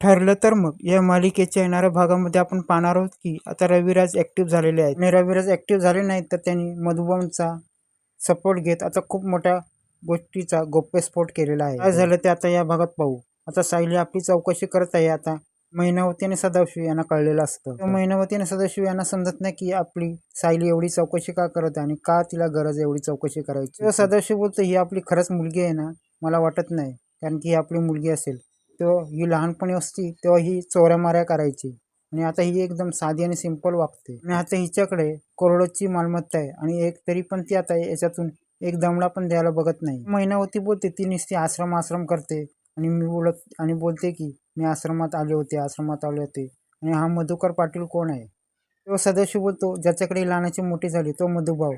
ठरलं तर मग. या मालिकेच्या येणाऱ्या भागामध्ये आपण पाहणार आहोत की आता रविराज ॲक्टिव्ह झालेले आहेत. आणि रविराज ॲक्टिव्ह झाले नाहीत तर त्यांनी मधुबनचा सपोर्ट घेत आता खूप मोठ्या गोष्टीचा गोप्यस्फोट केलेला आहे. काय झालं ते आता या भागात पाहू. आता सायली आपली चौकशी करत आहे. आता महिनावती आणि सदाशिव यांना कळलेलं असतं. महिनावती आणि सदाशिव यांना समजत नाही की आपली सायली एवढी चौकशी का करत आहे आणि का तिला गरज एवढी चौकशी करायची. सदाशिव बोलतो ही आपली खरंच मुलगी आहे ना? मला वाटत नाही. कारण की ही आपली मुलगी असेल. तेव्हा ही लहानपणी असती तेव्हा ही चोऱ्या माऱ्या करायची. आणि आता ही एकदम साधी आणि सिंपल वागते. आणि आता हिच्याकडे करोडोची मालमत्ता आहे. आणि एक तरी पण ती आता याच्यातून एक दमडा पण द्यायला बघत नाही. महिनावती बोलते ती नुसती आश्रम आश्रम करते. आणि मी बोलत आणि बोलते की मी आश्रमात आले होते आश्रमात आले होते. आणि हा मधुकर पाटील कोण आहे? तो सदस्य बोलतो ज्याच्याकडे लहानाची मोठी झाली तो मधुभाऊ.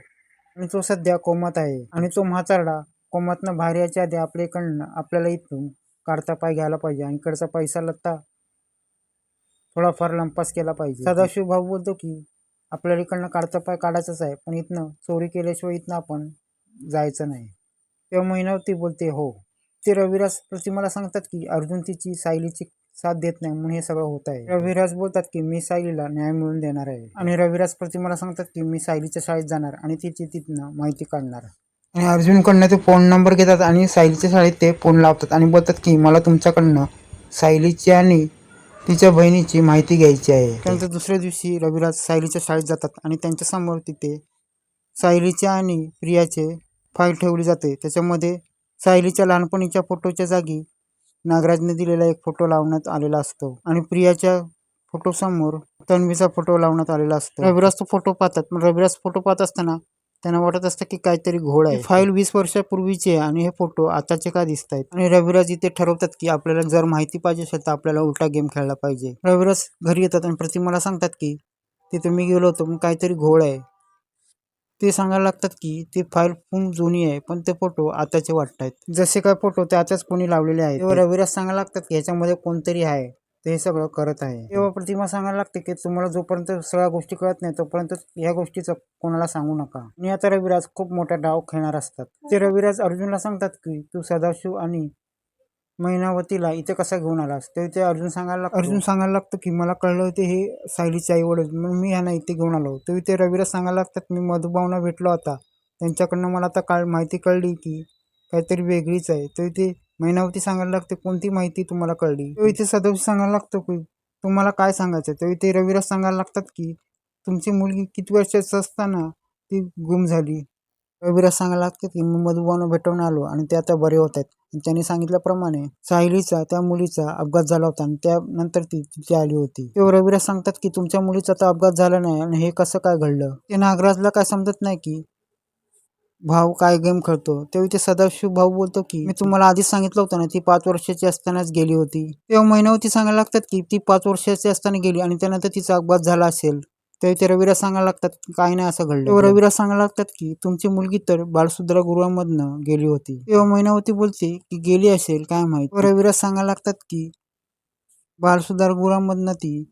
आणि तो सध्या कोमात आहे. आणि तो म्हातारडा कोमातनं बाहेर यायच्या आधी आपल्याकडनं आपल्याला इथून काढता पाय घ्यायला पाहिजे. आणि इकडचा पैसा लत्ता थोडाफार लंपास केला पाहिजे. सदाशिव भाऊ बोलतो की आपल्याला इकडनं काढता पाय काढायचाच आहे. पण इथनं चोरी केल्याशिवाय इथनं आपण जायचं नाही. तेव्हा महिनावती बोलते हो. ते रविराज प्रतिमाला सांगतात की अर्जुन तिची सायलीची साथ देत नाही म्हणून हे सगळं होत आहे. रविराज बोलतात की मी सायलीला न्याय मिळवून देणार आहे. आणि रविराज प्रतिमाला सांगतात की मी सायलीच्या शाळेत जाणार आणि तिची तिथनं माहिती काढणार. आणि अर्जुनकडनं ते फोन नंबर घेतात आणि सायलीच्या शाळेत ते फोन लावतात आणि बोलतात की मला तुमच्याकडनं सायलीची आणि तिच्या बहिणीची माहिती घ्यायची आहे. त्यानंतर दुसऱ्या दिवशी रविराज सायलीच्या शाळेत जातात आणि त्यांच्यासमोर तिथे सायलीच्या आणि प्रियाचे फाईल ठेवली जाते. त्याच्यामध्ये सायलीच्या लहानपणीच्या फोटोच्या जागी नागराजने दिलेला एक फोटो लावण्यात आलेला असतो आणि प्रियाच्या फोटोसमोर तन्वीचा फोटो लावण्यात आलेला असतो. रविराज तो फोटो पाहतात. पण रविराज फोटो पाहत असताना त्यांना वाटत असतं की काहीतरी घोळ आहे. फाईल वीस वर्षापूर्वीचे आहे आणि हे फोटो आताचे का दिसत आहेत आणि रविराज इथे ठरवतात की आपल्याला जर माहिती पाहिजे असेल तर आपल्याला उलटा गेम खेळला पाहिजे. रविराज घरी येतात आणि प्रतिमाला सांगतात की तिथे मी गेलो होतो पण काहीतरी घोळ आहे. ते सांगायला लागतात की ती फाईल खूप जुनी आहे पण ते फोटो आताचे वाटत आहेत जसे काय फोटो ते आताच कोणी लावलेले आहेत. रविराज सांगायला लागतात की ह्याच्यामध्ये कोणतरी आहे. ते हे सगळं करत आहे. तेव्हा प्रतिमा सांगायला लागते की तुम्हाला जोपर्यंत सगळ्या गोष्टी कळत नाही तोपर्यंत ह्या गोष्टीचं कोणाला सांगू नका. आणि आता रविराज खूप मोठा डाव खेळणार असतात. ते रविराज अर्जुनला सांगतात की तू सदाशिव आणि महिनावतीला इथे कसा घेऊन आलास? ते इथे अर्जुन सांगायला लागतो. अर्जुन सांगायला लागतं की मला कळलं होते हे सायलीचे आई वडील म्हणून मी ह्यांना इथे घेऊन आलो. तेव्हा ते रविराज सांगायला लागतात मी मधुभावना भेटलो होता त्यांच्याकडनं मला आता काळ माहिती कळली की काहीतरी वेगळीच आहे. तर ते महिनावती सांगायला लागते कोणती माहिती तुम्हाला कळली? तो इथे सदाशिव सांगायला लागतो की तुम्हाला काय सांगायचं? तो इथे रविराज सांगायला लागतात की तुमची मुलगी किती वर्षाची असताना ती गुम झाली. रविराज सांगायला लागतात की मी मधुबानं भेटवून आलो आणि ते आता बरे होत आहेत. त्यांनी सांगितल्याप्रमाणे साहिलीचा त्या मुलीचा अपघात झाला होता आणि त्यानंतर ती तिची आली होती. तेव्हा रविराज सांगतात की तुमच्या मुलीचा तर अपघात झाला नाही आणि हे कसं काय घडलं? ते नागराजला काय समजत नाही की भाऊ काय गेम खेळतो तेव्हा ते सदाशिव भाऊ बोलतो की मी तुम्हाला आधीच सांगितलं होतं ना ती पाच वर्षाची असतानाच गेली होती. तेव्हा महिनावती सांगायला लागतात की ती पाच वर्षाची असताना गेली आणि त्यानंतर तिचा अपघात झाला असेल. तेव्हा ते रवीरा सांगायला लागतात की नाही असं घडलं. तेव्हा रविराज सांगायला लागतात की तुमची मुलगी तर बालसुद्रा गृहामधनं गेली होती. तेव्हा महिनावती बोलते की गेली असेल काय माहीत? रवीरा सांगायला लागतात की बालसुधार गृहामधनं ती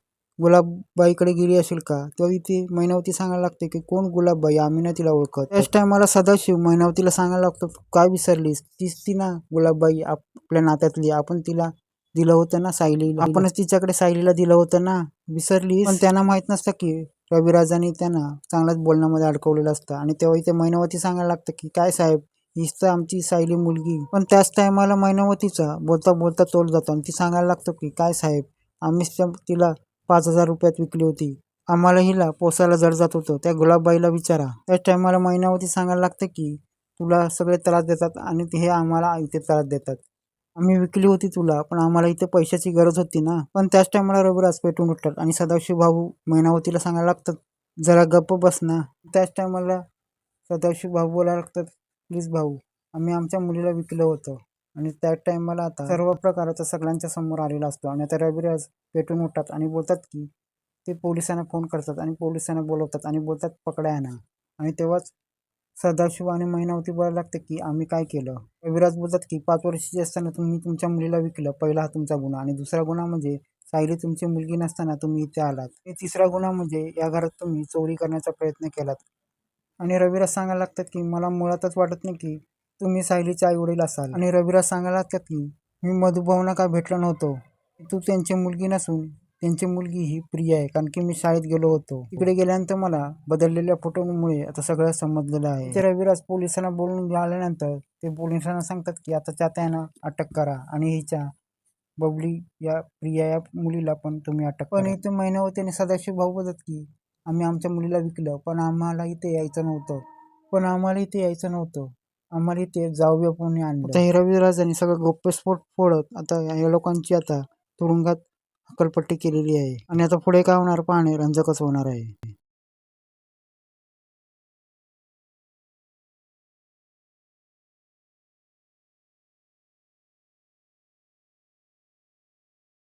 गुलाबबाईकडे गेली असेल का? तेव्हा इथे मैनावती सांगायला लागते की कोण गुलाबबाई? आम्ही ना तिला ओळखत. त्याच टायमाला सदाशिव मैनावतीला सांगायला लागतो. काय विसरलीस? तीच ती ना गुलाबबाई आपल्या नात्यातली. आपण तिला दिलं होतं ना सायलीला आपणच तिच्याकडे सायलीला दिलं होतं ना? विसरली पण त्यांना माहीत नसतं की रविराजाने त्यांना चांगल्याच बोलण्यामध्ये अडकवलेलं असतं. आणि तेव्हा इथे मैनावती सांगायला लागतं की काय साहेब? हीच तर आमची सायली मुलगी. पण त्याच टायमाला मैनावतीचा बोलता बोलता तोल जातो आणि ती सांगायला लागतो की काय साहेब? आम्हीच त्या- तिला पाच हजार रुपयात विकली होती. आम्हाला हिला पोसायला जड जात होतं. त्या गुलाबबाईला विचारा. त्याच टायमाला महिनावती सांगायला लागतं की तुला सगळे त्रास देतात आणि हे आम्हाला इथे त्रास देतात. आम्ही विकली होती तुला पण आम्हाला इथे पैशाची गरज होती ना पण त्याच टायमाला रविराज पेटून उठतात आणि सदाशिव भाऊ महिनावतीला सांगायला लागतात जरा गप्प बस ना त्याच टायमाला सदाशिव भाऊ बोलायला लागतात प्लीज भाऊ आम्ही आमच्या मुलीला विकलं होतं. आणि त्या टायमाला आता सर्व प्रकाराचा सगळ्यांच्या समोर आलेला असतो. आणि आता रविराज पेटून उठतात आणि बोलतात की ते पोलिसांना फोन करतात आणि पोलिसांना बोलवतात आणि बोलतात पकडा यांना आणि तेव्हाच सदाशिव आणि महिनावती बोलायला लागते की आम्ही काय केलं? रविराज बोलतात की पाच वर्षाची असताना तुम्ही तुमच्या मुलीला विकलं. पहिला हा तुमचा गुन्हा. आणि दुसरा गुन्हा म्हणजे सायली तुमची मुलगी नसताना तुम्ही इथे आलात. आणि तिसरा गुन्हा म्हणजे या घरात तुम्ही चोरी करण्याचा प्रयत्न केलात. आणि रविराज सांगायला लागतात की मला मुळातच वाटत नाही की तुम्ही सायलीचे आई वडील असाल. आणि रविराज सांगायला लागतात की मी मधुभावना का भेटलो नव्हतो. तू त्यांची मुलगी नसून त्यांची मुलगी ही प्रिया आहे. कारण की मी शाळेत गेलो होतो. तिकडे गेल्यानंतर मला बदललेल्या फोटोमुळे आता सगळं समजलेलं आहे. ते रविराज पोलिसांना बोलून आल्यानंतर ते पोलिसांना सांगतात की आता त्या त्यांना अटक करा आणि हिच्या बबली या प्रिया या मुलीला पण तुम्ही अटक पण इथे महिन्यावर त्याने सदाशिव भाऊ बोलत की आम्ही आमच्या मुलीला विकलं पण आम्हाला इथे यायचं नव्हतं. पण आम्हाला इथे यायचं नव्हतं. आम्हाला इथे जाऊया पुणे आणलं. आता हे रविराजांनी सगळं गोप्यस्फोट फोडत आता या लोकांची आता तुरुंगात हकलपट्टी केलेली आहे. आणि आता पुढे काय होणार पाहणे रंजकच होणार आहे.